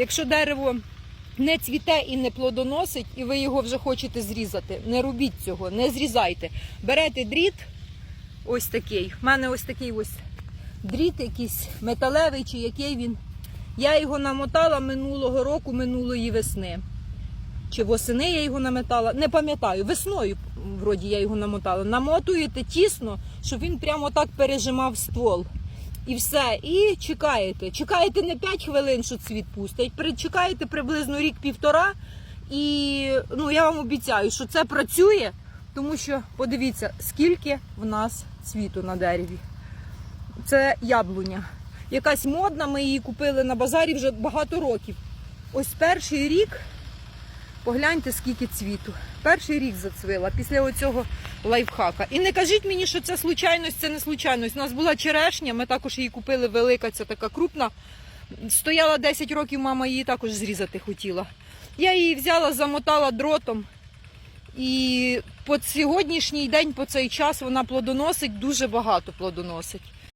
Якщо дерево не цвіте і не плодоносить, і ви його вже хочете зрізати, не робіть цього, не зрізайте. Берете дріт, ось такий. У мене ось такий ось дріт якийсь металевий чи який він. Я його намотала минулого року, минулої весни. Чи восени я його намотала, не пам'ятаю, весною вроді я його намотала. Намотуєте тісно, щоб він прямо так пережимав ствол. І все. І чекаєте. Чекаєте не 5 хвилин, що цвіт пустить. при- Чекаєте приблизно рік-півтора. І ну, я вам обіцяю, що це працює, тому що подивіться, скільки в нас цвіту на дереві. Це яблуня. Якась модна, ми її купили на базарі вже багато років. Ось перший рік, погляньте, скільки цвіту. Перший рік зацвила після оцього лайфхака. І не кажіть мені, що це случайність, це не случайність. У нас була черешня, ми також її купили велика, це така крупна. Стояла 10 років, мама її також зрізати хотіла. Я її взяла, замотала дротом. І по сьогоднішній день, по цей час, вона плодоносить, дуже багато плодоносить.